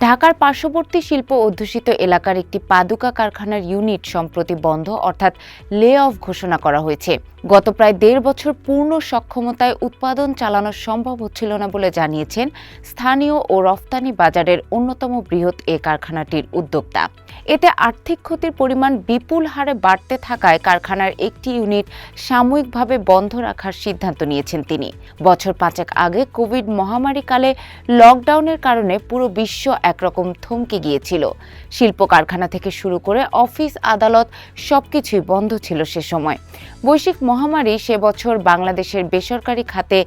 ঢাকার পার্শ্ববর্তী শিল্প অধ্যুষিত এলাকার একটি পাদুকা কারখানার ইউনিট সম্প্রতি বন্ধ, অর্থাৎ লে অফ ঘোষণা করা হয়েছে। গত প্রায় দেড় বছর পূর্ণ সক্ষমতায় উৎপাদন চালানো সম্ভব হচ্ছিল না বলে জানিয়েছেন স্থানীয় ও রফতানি বাজারের অন্যতম বৃহৎ এ কারখানাটির উদ্যোক্তা। এতে আর্থিক ক্ষতির পরিমাণ বিপুল হারে বাড়তে থাকায় কারখানার একটি ইউনিট সাময়িকভাবে বন্ধ রাখার সিদ্ধান্ত নিয়েছেন তিনি। বছর পাঁচেক আগে কোভিড মহামারীকালে লকডাউনের কারণে পুরো বিশ্ব একরকম থমকে গিয়েছিল। শিল্প কারখানা থেকে শুরু করে অফিস, আদালত সবকিছুই বন্ধ ছিল সে সময়। বৈশ্বিক মহামারী সে বছর বাংলাদেশের বেসরকারি খাতে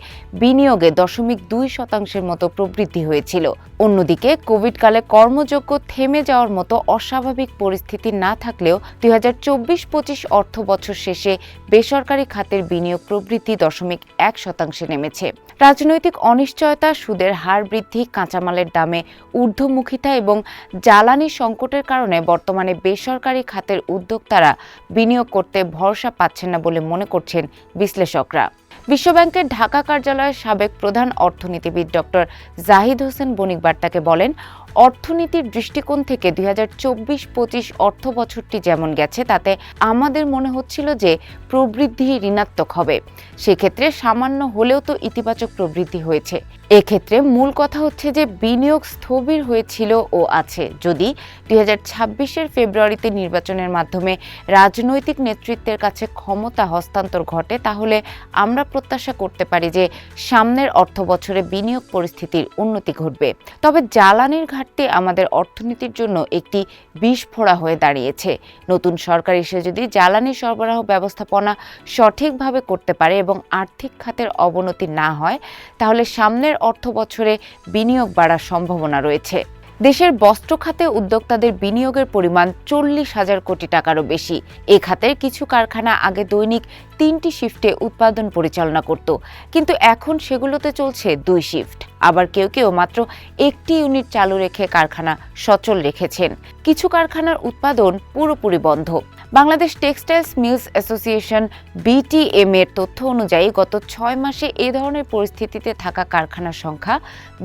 বিনিয়োগে দশমিক দুই শতাংশের মতো প্রবৃদ্ধি হয়েছিল। অন্যদিকে কোভিডকালে কর্মযোগ্য থেমে যাওয়ার মতো অস্বাভাবিক পরিস্থিতি না থাকলেও দুই হাজার চব্বিশ পঁচিশ অর্থ বছর শেষে বেসরকারি খাতের বিনিয়োগ প্রবৃদ্ধি দশমিক এক শতাংশে নেমেছে। রাজনৈতিক অনিশ্চয়তা, সুদের হার বৃদ্ধি, কাঁচামালের দামে ঊর্ধ্বমুখিতা এবং জ্বালানি সংকটের কারণে বর্তমানে বেসরকারি খাতের উদ্যোক্তারা বিনিয়োগ করতে ভরসা পাচ্ছেন না বলে মনে করছেন বিশ্লেষকরা। বিশ্বব্যাংকের ঢাকা কার্যালয়ের সাবেক প্রধান অর্থনীতিবিদ ডক্টর জাহিদ হোসেন বণিক বার্তাকে বলেন, অর্থনীতির দৃষ্টিকোণ থেকে দুই হাজার চব্বিশ পঁচিশ অর্থ বছরটি যেমন গেছে, তাতে আমাদের মনে হচ্ছিল যে প্রবৃদ্ধি ঋণাত্মক হবে। সেক্ষেত্রে সামান্য হলেও তো ইতিবাচক প্রবৃদ্ধি হয়েছে। এক্ষেত্রে মূল কথা হচ্ছে যে বিনিয়োগ স্থবির হয়েছিল ও আছে। যদি দুই হাজার ছাব্বিশের ফেব্রুয়ারিতে নির্বাচনের মাধ্যমে রাজনৈতিক নেতৃত্বের কাছে ক্ষমতা হস্তান্তর ঘটে, তাহলে আমরা প্রত্যাশা করতে পারি যে সামনের অর্থ বছরে বিনিয়োগ পরিস্থিতির উন্নতি ঘটবে। তবে জ্বালানির ঘাটতি আমাদের অর্থনীতির জন্য একটি বিস্ফোরা হয়ে দাঁড়িয়েছে। নতুন সরকার এসে যদি জ্বালানি সরবরাহ ব্যবস্থাপনা সঠিকভাবে করতে পারে এবং আর্থিক খাতের অবনতি না হয়, তাহলে সামনের অর্থ বছরে বিনিয়োগ বাড়ার সম্ভাবনা রয়েছে। দেশের বস্ত্র খাতে উদ্যোক্তাদের বিনিয়োগের পরিমাণ চল্লিশ হাজার কোটি টাকারও বেশি। এ খাতের কিছু কারখানা আগে দৈনিক তিনটি শিফটে উৎপাদন পরিচালনা করত, কিন্তু এখন সেগুলোতে চলছে দুই শিফট। আবার কেউ কেউ মাত্র একটি ইউনিট চালু রেখে কারখানা সচল রেখেছেন। কিছু কারখানার উৎপাদন পুরোপুরি বন্ধ। Bangladesh textiles mills association BTM এর তথ্য অনুযায়ী গত ছয় মাসে এ ধরনের পরিস্থিতিতে থাকা কারখানার সংখ্যা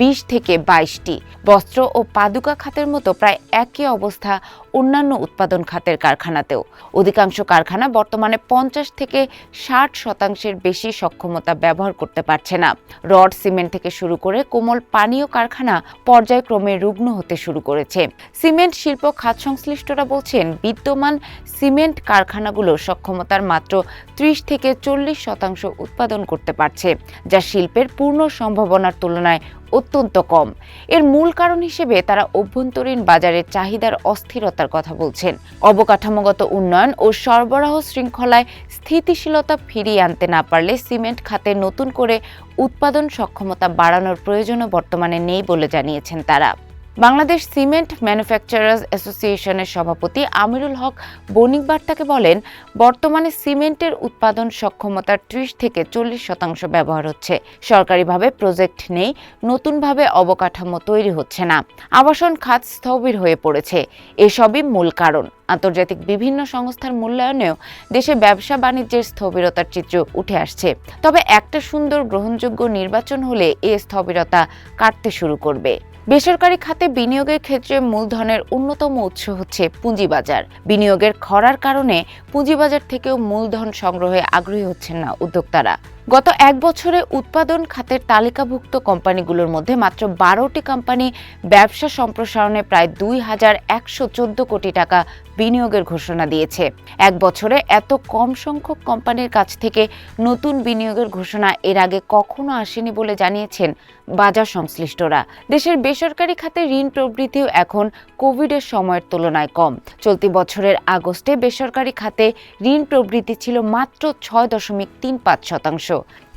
বিশ থেকে বাইশটি। বস্ত্র ও পাদুকা খাতের মতো প্রায় একই অবস্থা অন্যান্য উৎপাদন খাতের কারখানাতেও। অধিকাংশ কারখানা বর্তমানে পঞ্চাশ থেকে ষাট শতাংশের বেশি সক্ষমতা ব্যবহার করতে পারছে না। রড, সিমেন্ট থেকে শুরু করে কোমল পানীয় কারখানা পর্যায়ক্রমে রুগ্ন হতে শুরু করেছে। সিমেন্ট শিল্প খাত সংশ্লিষ্টরা বলছেন, বিদ্যমান সিমেন্ট কারখানাগুলো সক্ষমতার মাত্র ত্রিশ থেকে চল্লিশ শতাংশ উৎপাদন করতে পারছে, যা শিল্পের পূর্ণ সম্ভাবনার তুলনায় অত্যন্ত কম। এর মূল কারণ হিসেবে তারা অভ্যন্তরীণ বাজারের চাহিদার অস্থিরতার কথা বলছেন। অবকাঠামোগত উন্নয়ন ও সরবরাহ শৃঙ্খলায় স্থিতিশীলতা ফিরিয়ে আনতে না পারলে সিমেন্ট খাতে নতুন করে উৎপাদন সক্ষমতা বাড়ানোর প্রয়োজনও বর্তমানে নেই বলে জানিয়েছেন তারা। বাংলাদেশ সিমেন্ট ম্যানুফ্যাকচারার্স অ্যাসোসিয়েশনের সভাপতি আমিরুল হক বণিক বার্তাকে বলেন, বর্তমানে সিমেন্টের উৎপাদন সক্ষমতার ত্রিশ থেকে চল্লিশ শতাংশ ব্যবহার হচ্ছে। সরকারিভাবে প্রজেক্ট নেই, নতুনভাবে অবকাঠামো তৈরি হচ্ছে না। আবাসন খাত স্থবির হয়ে পড়েছে। এসবই মূল কারণ। আন্তর্জাতিক বিভিন্ন সংস্থার মূল্যায়নেও দেশে ব্যবসা বাণিজ্যের স্থবিরতার চিত্র উঠে আসছে। তবে একটা সুন্দর গ্রহণযোগ্য নির্বাচন হলে এ স্থবিরতা কাটতে শুরু করবে। বেসরকারি খাতে বিনিয়োগের ক্ষেত্রে মূলধনের অন্যতম উৎস হচ্ছে পুঁজিবাজার। বিনিয়োগের খরার কারণে পুঁজিবাজার থেকেও মূলধন সংগ্রহে আগ্রহী হচ্ছেন না উদ্যোক্তারা। গত এক বছরে উৎপাদন খাতের তালিকাভুক্ত কোম্পানিগুলোর মধ্যে মাত্র বারোটি কোম্পানি ব্যবসা সম্প্রসারণে প্রায় দুই হাজার একশো চোদ্দ কোটি টাকা বিনিয়োগের ঘোষণা দিয়েছে। এক বছরে এত কম সংখ্যক কোম্পানির কাছ থেকে নতুন বিনিয়োগের ঘোষণা এর আগে কখনো আসেনি বলে জানিয়েছেন বাজার সংশ্লিষ্টরা। দেশের বেসরকারি খাতে ঋণ প্রবৃদ্ধিও এখন কোভিডের সময়ের তুলনায় কম। চলতি বছরের আগস্টে বেসরকারি খাতে ঋণ প্রবৃদ্ধি ছিল মাত্র ছয় দশমিক তিন পাঁচ শতাংশ।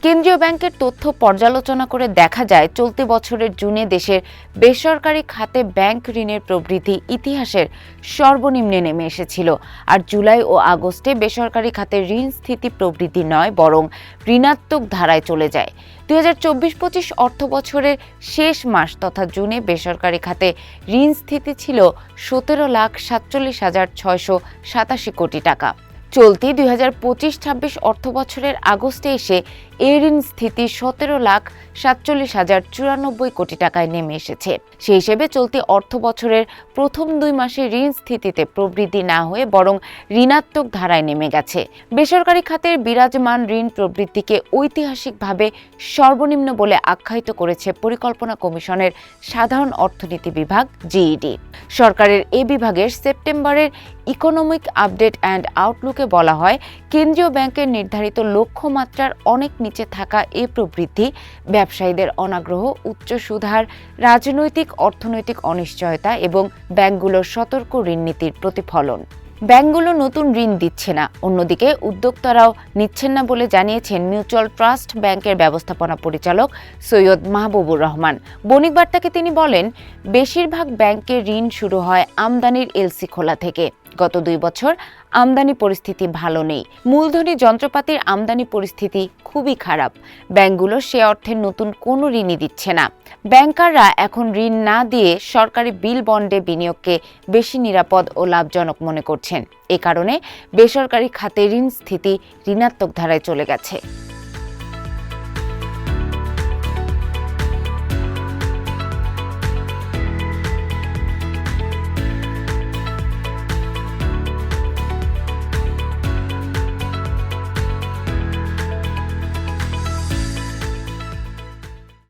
কেন্দ্রীয় ব্যাংকের তথ্য পর্যালোচনা করে দেখা যায়, চলতি বছরের জুনে দেশের বেসরকারি খাতে ব্যাংক ঋণের প্রবৃদ্ধি ইতিহাসের সর্বনিম্নে নেমে এসেছিল। আর জুলাই ও আগস্টে বেসরকারি খাতে ঋণ স্থিতি প্রবৃদ্ধি নয়, বরং ঋণাত্মক ধারায় চলে যায়। দুই হাজার চব্বিশ পঁচিশ অর্থ বছরের শেষ মাস তথা জুনে বেসরকারি খাতে ঋণ স্থিতি ছিল সতেরো লাখ সাতচল্লিশ হাজার ছয়শো সাতাশি কোটি টাকা। চলতি দুই হাজার পঁচিশ ছাব্বিশ অর্থ বছরের আগস্টে এসে এ ঋণ স্থিতি সতেরো লাখ সাতচল্লিশ হাজার চুরানব্বই কোটি টাকায় নেমে এসেছে। সেই হিসেবে চলতি অর্থ বছরের প্রথম দুই মাসে ঋণ স্থিতিতে প্রবৃদ্ধি না হয়ে বরং ঋণাত্মক ধারায় নেমে গেছে। বেসরকারি খাতের বিরাজমান ঋণ প্রবৃদ্ধিকে ঐতিহাসিকভাবে সর্বনিম্ন বলে আখ্যায়িত করেছে পরিকল্পনা কমিশনের সাধারণ অর্থনীতি বিভাগ, জিইডি। সরকারের এ বিভাগের সেপ্টেম্বরের ইকোনমিক আপডেট অ্যান্ড আউটলুকে বলা হয়, কেন্দ্রীয় ব্যাংকের নির্ধারিত লক্ষ্যমাত্রার অনেক নিচে থাকা এ প্রবৃদ্ধি, ব্যবসায়ীদের অনাগ্রহ, উচ্চ সুধার, রাজনৈতিক, অর্থনৈতিক অনিশ্চয়তা এবং ব্যাংকগুলোর সতর্ক ঋণ নীতির প্রতিফলন। ব্যাংকগুলো নতুন ঋণ দিচ্ছে না। অন্যদিকে উদ্যোক্তারাও নিচ্ছেন না বলে জানিয়েছেন মিউচুয়াল ট্রাস্ট ব্যাংকের ব্যবস্থাপনা পরিচালক সৈয়দ মাহবুবুর রহমান। বণিক বার্তাকে তিনি বলেন, বেশিরভাগ ব্যাংকের ঋণ শুরু হয় আমদানির এলসি খোলা থেকে। গত দুই বছর আমদানি পরিস্থিতি ভালো নেই। মূলধনী যন্ত্রপাতির আমদানি পরিস্থিতি খুবই খারাপ। ব্যাংকগুলো সে অর্থে নতুন কোনো ঋণই দিচ্ছে না। ব্যাংকাররা এখন ঋণ না দিয়ে সরকারি বিল বন্ডে বিনিয়োগকে বেশি নিরাপদ ও লাভজনক মনে করছেন। এ কারণে বেসরকারি খাতে ঋণ স্থিতি ঋণাত্মক ধারায় চলে গেছে।